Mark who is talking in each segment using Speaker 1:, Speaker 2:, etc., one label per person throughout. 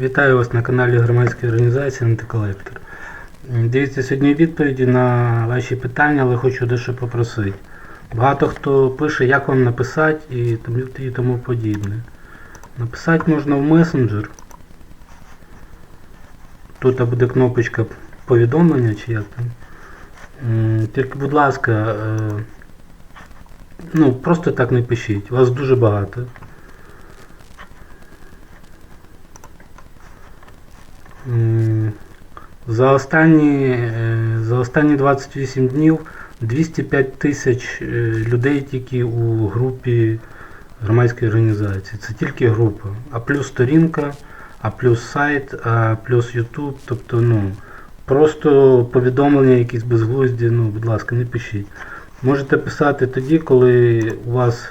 Speaker 1: Вітаю вас на каналі громадської організації Антиколектор. Дивіться сьогодні відповіді на ваші питання, але хочу дещо попросити. Багато хто пише, як вам написати і тому, подібне. Написати можна в месенджер. Тут буде кнопочка повідомлення чи як там. Тільки, будь ласка, е, ну просто так не пишіть. Вас дуже багато. За останні, е, за останні 28 днів 205 тисяч е, людей тільки у групі громадської організації. Це тільки група. А плюс сторінка, а плюс сайт, а плюс YouTube. Тобто, ну, просто повідомлення якісь безглузді, ну, будь ласка, не пишіть. Можете писати тоді, коли у вас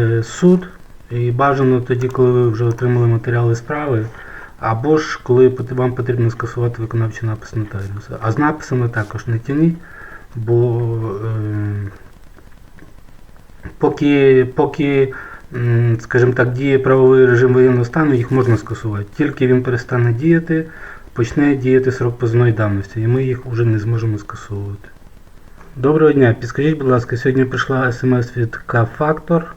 Speaker 1: е, суд, і бажано тоді, коли ви вже отримали матеріали справи. Або ж коли вам потрібно скасувати виконавчий напис нотаріуса. А з написами також не тяніть, бо е, поки, поки скажімо так, діє правовий режим воєнного стану, їх можна скасувати. Тільки він перестане діяти, почне діяти срок позовної давності, і ми їх вже не зможемо скасовувати. Доброго дня, підскажіть, будь ласка, сьогодні прийшла смс від К-Фактор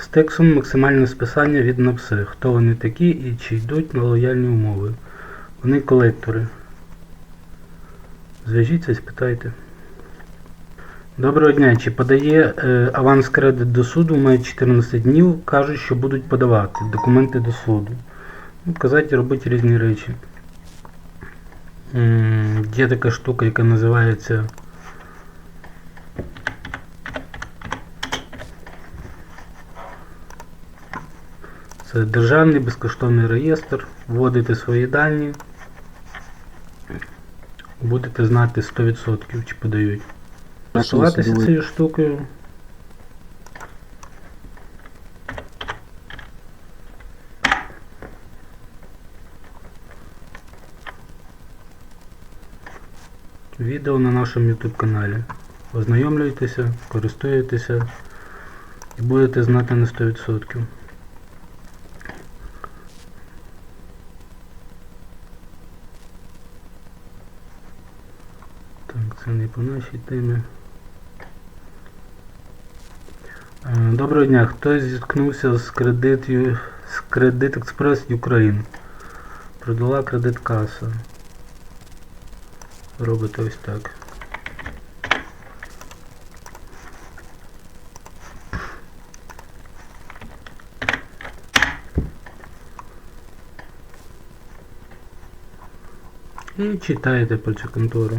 Speaker 1: з текстом максимальне списання від на все. Хто вони такі і чи йдуть на лояльні умови. Вони колектори. Зв'яжіться, спитайте. Доброго дня. Чи подає е, аванс кредит до суду? Має 14 днів. Кажуть, що будуть подавати документи до суду. Ну, казати, робити різні речі. М, Є така штука, яка називається Це державний безкоштовний реєстр. Вводите свої дані. Будете знати 100% чи подають. Користуватися цією штукою. Відео на нашому YouTube каналі. Ознайомлюйтеся, користуєтеся і будете знати на 100%. Так, це не по нашій темі. Е, Доброго дня. Хтось зіткнувся з кредит, з кредит Експрес Україн. Продала кредит каса. Робите ось так. І читаєте про цю контору.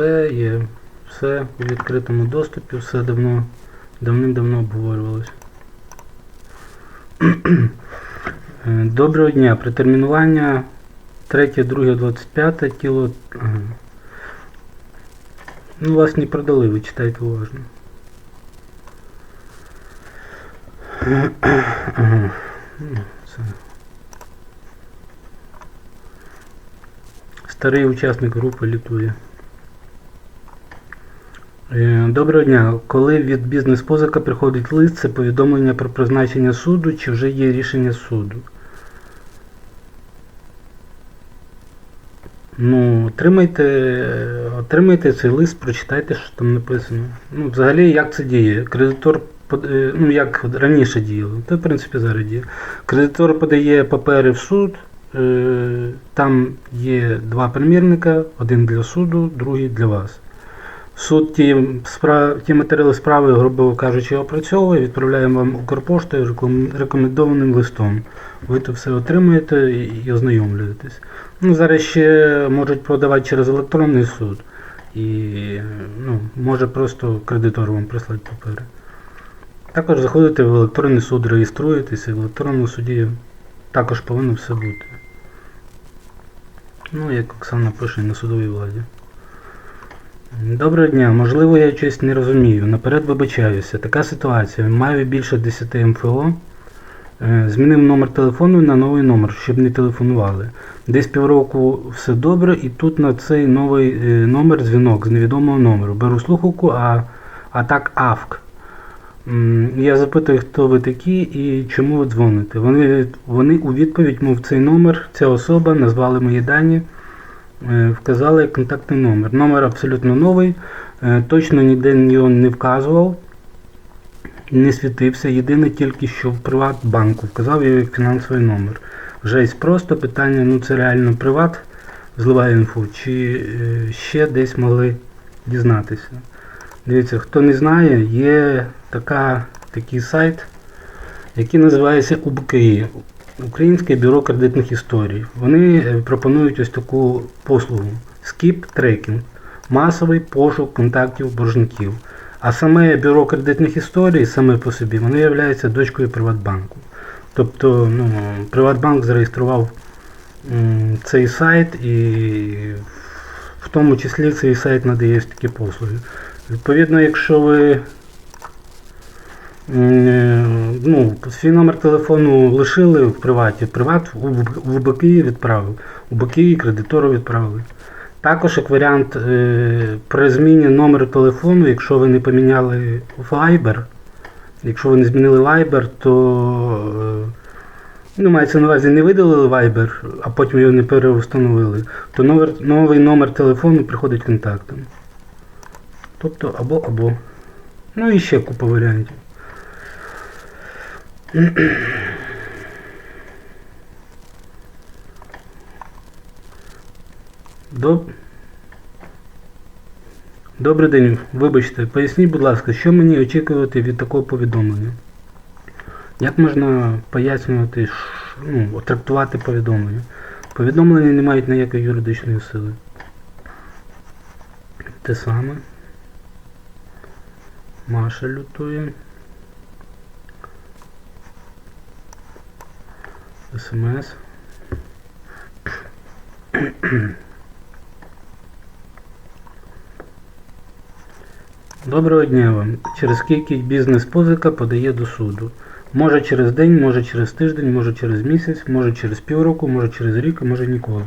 Speaker 1: Все є, все у відкритому доступі, все давно, давним-давно обговорювалось. Е, Доброго дня. Претермінування 3.2.25 тіло. Ага. Ну, вас не продали, ви читайте уважно. Це. Старий учасник групи літує. Е, Доброго дня. Коли від бізнес-позика приходить лист, це повідомлення про призначення суду чи вже є рішення суду? Ну, отримайте, отримайте цей лист, прочитайте, що там написано. Ну, взагалі, як це діє? Кредитор, е, ну як раніше діяло, то в принципі зараз діє. Кредитор подає папери в суд, е, там є два примірника, один для суду, другий для вас. Суд ті, справ, ті матеріали справи, грубо кажучи, опрацьовує, відправляє вам Укрпоштою реком- рекомендованим листом. Ви то все отримуєте і ознайомлюєтесь. Ну, зараз ще можуть продавати через електронний суд. І ну, може просто кредитор вам прислати папери. Також заходите в електронний суд, реєструєтеся, в електронному суді також повинно все бути. Ну, як Оксана пише на судовій владі. Доброго дня, можливо, я щось не розумію. Наперед вибачаюся. Така ситуація. Маю більше 10 МФО. Е, Змінив номер телефону на новий номер, щоб не телефонували. Десь півроку все добре, і тут на цей новий е, номер дзвінок з невідомого номеру. Беру слухавку, а, а так АВК. Я запитую, хто ви такі і чому ви дзвоните. Вони, вони у відповідь, мов цей номер, ця особа, назвали мої дані, вказали контактний номер. Номер абсолютно новий, е, точно ніде його не вказував, не світився. Єдине тільки що в Приватбанку вказав його фінансовий номер. Вже просто питання, ну це реально приват, зливає інфу, чи е, ще десь могли дізнатися. Дивіться, хто не знає, є така, такий сайт, який називається УБКІ Українське бюро кредитних історій. Вони е, пропонують ось таку послугу Skip Tracking, масовий пошук контактів боржників. А саме бюро кредитних історій саме по собі, воно є дочкою Приватбанку. Тобто ну, Приватбанк зареєстрував цей сайт і в тому числі цей сайт надає ось такі послуги. Відповідно, якщо ви ну, свій номер телефону лишили в приваті, приват у ВБК відправив, у БКІ кредитору відправили. Також як варіант е, при зміні номеру телефону, якщо ви не поміняли Viber, якщо ви не змінили Viber, то е, ну, мається на увазі не видалили Viber, а потім його не переустановили, то новий номер телефону приходить контактом. Тобто або або. Ну і ще купа варіантів. Доб... Добрий день, вибачте, поясніть, будь ласка, що мені очікувати від такого повідомлення? Як можна пояснювати, ну, трактувати повідомлення? Повідомлення не мають ніякої юридичної сили. Те саме. Маша лютує. СМС. Доброго дня вам. Через скільки бізнес-позика подає до суду? Може через день, може через тиждень, може через місяць, може через півроку, може через рік, а може ніколи.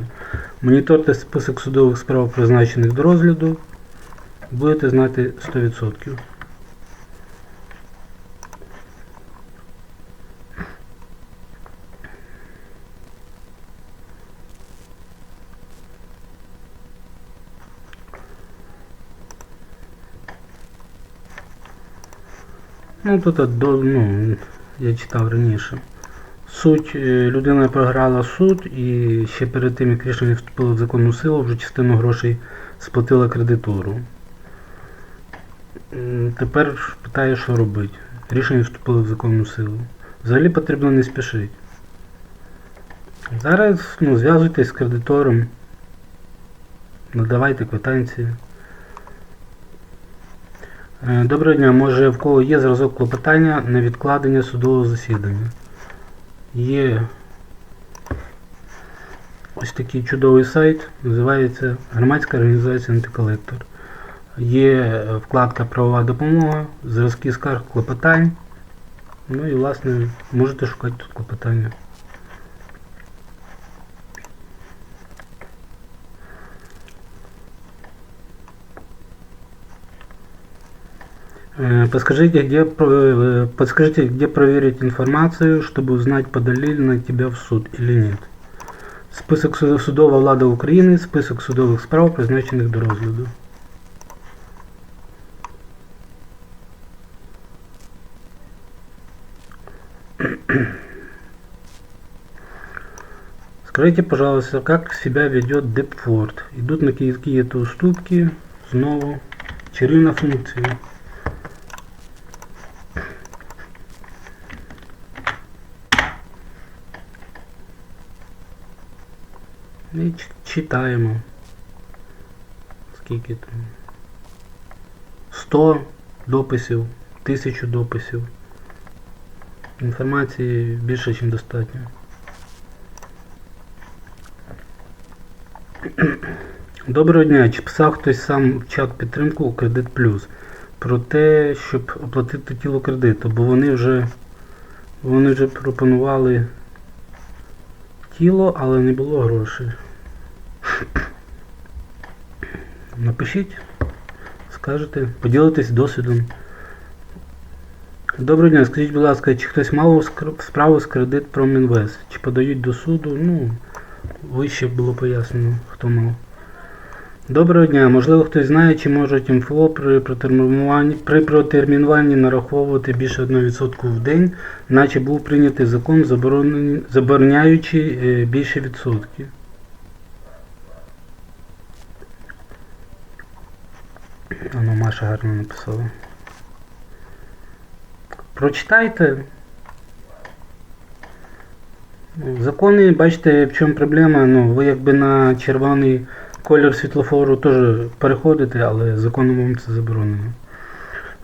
Speaker 1: Моніторте список судових справ, призначених до розгляду. Будете знати 100%. Ну тут ну, я читав раніше. Суть е, людина програла суд і ще перед тим, як рішення вступило в законну силу, вже частину грошей сплатила кредитору. Тепер питає, що робити. Рішення вступило в законну силу. Взагалі потрібно не спішити. Зараз ну, зв'язуйтесь з кредитором, надавайте квитанції. Е, Доброго дня, може в кого є зразок клопотання на відкладення судового засідання? Є ось такий чудовий сайт, називається Громадська організація Антиколектор. Є вкладка Правова допомога, зразки скарг клопотань. Ну і власне можете шукати тут клопотання. Подскажите, где, про- э, подскажите, где проверить информацию, чтобы узнать, подали ли на тебя в суд или нет. Список суд- судова влада України, список судових справ, призначених до розгляду. Скажите, пожалуйста, как себя ведет Депфорд? Идут на какие-то уступки? Снова. Чарівна функція. І читаємо. Скільки там? 100 дописів, 1000 дописів. Інформації більше, ніж достатньо. Доброго дня. Чи писав хтось сам в чат підтримку у Кредит Плюс про те, щоб оплатити тіло кредиту, бо вони вже вони вже пропонували тіло, але не було грошей. Напишіть, скажете, поділитесь досвідом. Доброго дня, скажіть, будь ласка, чи хтось мав справу з кредит Промінвест? Чи подають до суду? Ну, вище було пояснено, хто мав. Доброго дня, можливо, хтось знає, чи можуть МФО при протермінуванні, при протермінуванні нараховувати більше 1% в день, наче був прийнятий закон, забороняючи е, більше відсотків. Воно Маша гарно написала. Прочитайте. Закони, бачите, в чому проблема. Ну, ви якби на червоний колір світлофору теж переходите, але законом вам це заборонено.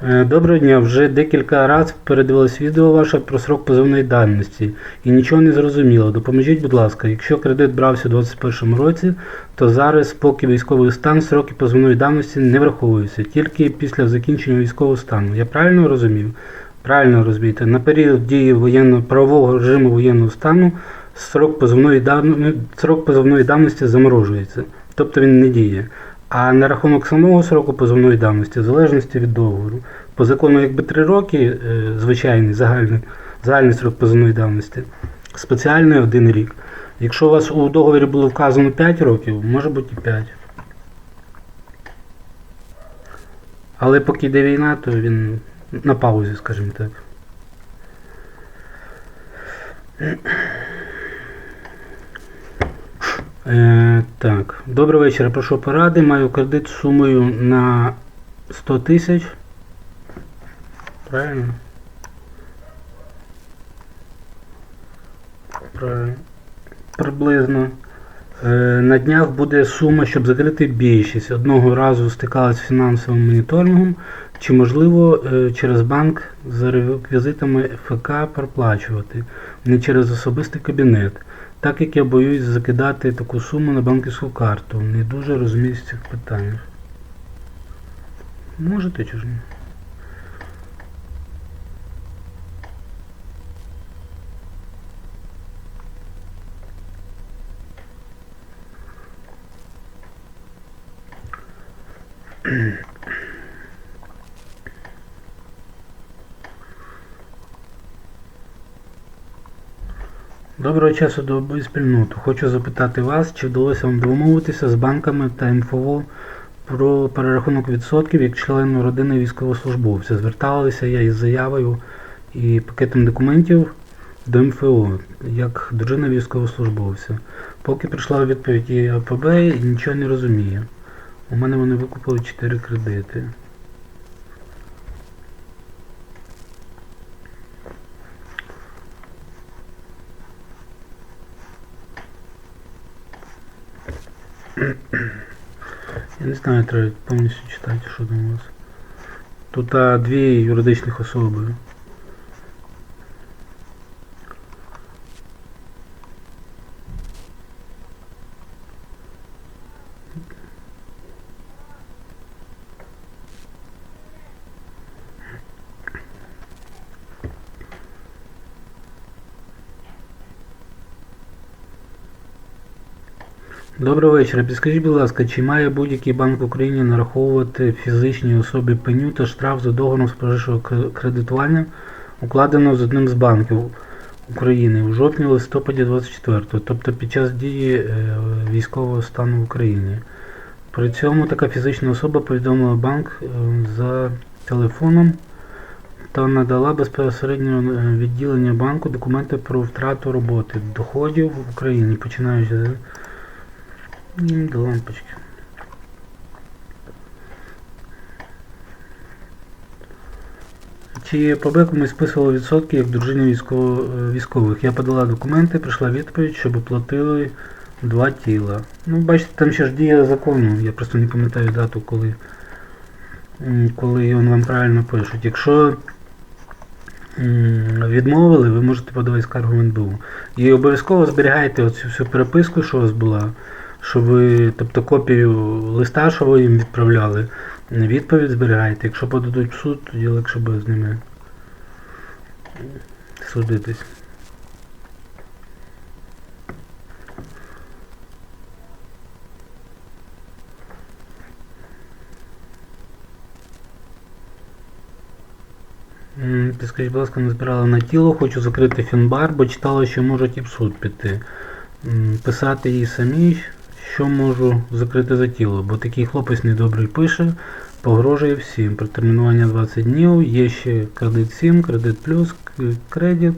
Speaker 1: Е, Доброго дня, вже декілька разів передивилось відео ваше про срок позовної давності і нічого не зрозуміло. Допоможіть, будь ласка, якщо кредит брався у 2021 році, то зараз, поки військовий стан, сроки позовної давності не враховуються, тільки після закінчення військового стану. Я правильно розумів? Правильно розумієте, на період дії воєнного правового режиму воєнного стану срок позовної давності, срок позовної давності заморожується, тобто він не діє. А на рахунок самого сроку позовної давності, в залежності від договору, по закону якби 3 роки, е, звичайний загальний, загальний срок позовної давності, спеціальний 1 рік. Якщо у вас у договорі було вказано 5 років, може бути і 5. Але поки йде війна, то він на паузі, скажімо так. Е, так, добрий вечір. Прошу поради. Маю кредит з сумою на 100 тисяч. Правильно? Правильно. Приблизно. Е, на днях буде сума, щоб закрити більшість. Одного разу стикалась з фінансовим моніторингом. Чи можливо е, через банк за реквізитами ФК проплачувати, не через особистий кабінет? Так як я боюсь закидати таку суму на банківську карту, не дуже розуміюсь в цих питаннях. Можете чи ж ні? Доброго часу доби спільноту. Хочу запитати вас, чи вдалося вам домовитися з банками та МФО про перерахунок відсотків як члену родини військовослужбовця. Зверталися я із заявою і пакетом документів до МФО, як дружина військовослужбовця. Поки прийшла відповідь і нічого не розумію. У мене вони викупили 4 кредити. Я не знаю, треба повністю читати, що там у вас. Тут а, дві юридичних особи. Доброго вечора. Підскажіть, будь ласка, чи має будь-який банк в Україні нараховувати фізичній особі пеню та штраф за договором споживчого к- кредитування, укладеного з одним з банків України у жовтні-листопаді 24 тобто під час дії е, військового стану в Україні. При цьому така фізична особа повідомила банк е, за телефоном та надала безпосередньо е, відділення банку документи про втрату роботи доходів в Україні, починаючи з До лампочки. Чи ПБ комусь списувало відсотки як військово, е, військових? Я подала документи, прийшла відповідь, щоб оплатили два тіла. Ну, бачите, там ще ж діє закону, я просто не пам'ятаю дату, коли, коли він вам правильно пишуть. Якщо відмовили, ви можете подавати скаргу в НБУ. І обов'язково зберігайте оцю всю переписку, що у вас була щоб ви, тобто копію листа, що ви їм відправляли, відповідь зберігайте. Якщо подадуть в суд, тоді легше буде з ними судитись. Підскажіть, будь ласка, не збирала на тіло, хочу закрити фінбар, бо читала, що можуть і в суд піти. Писати їй самі, що можу закрити за тіло, бо такий хлопець недобрий пише, погрожує всім. Протермінування 20 днів, є ще кредит 7, кредит плюс, кредит.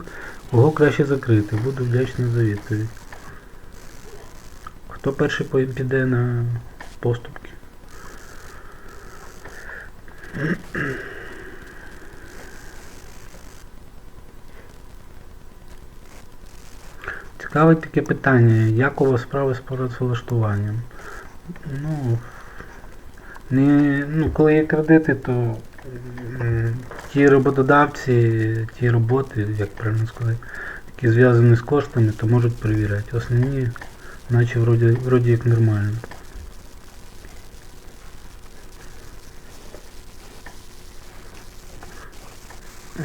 Speaker 1: Кого краще закрити? Буду вдячний за відповідь. Хто перший піде на поступки? Цікавить таке питання, як у вас справи з працевлаштуванням? Ну, не, ну, коли є кредити, то ті роботодавці, ті роботи, як правильно сказати, які зв'язані з коштами, то можуть перевіряти. Основні, наче вроді, вроді як нормально.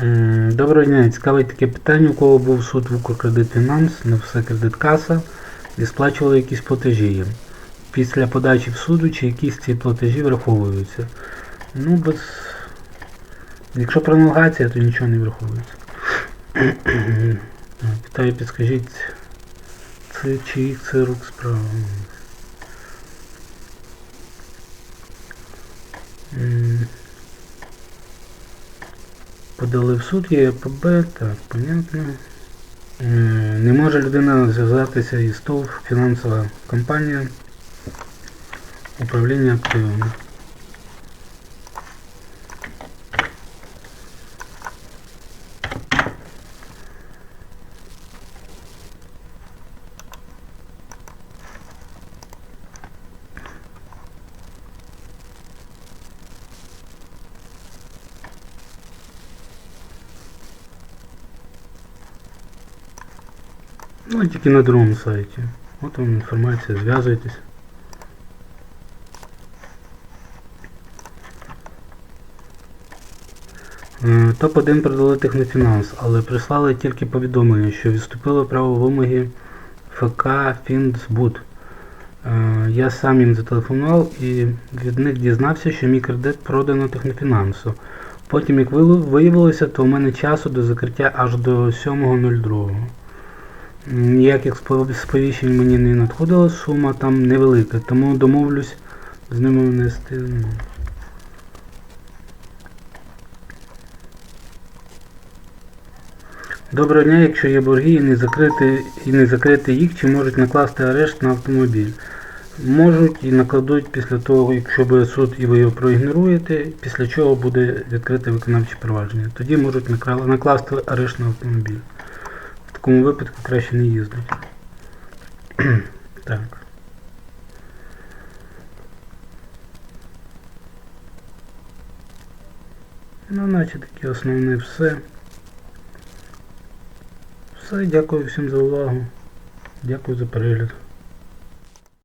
Speaker 1: М, Доброго дня, цікавить таке питання, у кого був суд в Укркредитфінанс, на все кредиткаса і сплачували якісь платежі. Після подачі в суду чи якісь ці платежі враховуються. Ну, без. Якщо пролонгація, то нічого не враховується. Питаю, підскажіть, це чиїх це рук справа? Подали в суд ЄПБ, так, понятно. Е, Не може людина зв'язатися із ТОВ, фінансова компанія, управління активами. Ну, тільки на другому сайті. От вам інформація, зв'язуйтесь. Е, Топ-1 продали Технофінанс, але прислали тільки повідомлення, що відступили право вимоги ФК Фінсбуд. Е, Я сам їм зателефонував і від них дізнався, що мій кредит продано Технофінансу. Потім, як виявилося, то у мене часу до закриття аж до 7.02. Ніяких сповіщень мені не надходило, сума там невелика, тому домовлюсь з ними внести. Доброго дня, якщо є борги і не закрити, і не закрити їх, чи можуть накласти арешт на автомобіль? Можуть і накладуть після того, якщо суд і ви його проігноруєте, після чого буде відкрите виконавче провадження. Тоді можуть накласти арешт на автомобіль. Такому випадку краще не їздити. так. Ну, наче таке основне все. Все, дякую всім за увагу. Дякую за перегляд.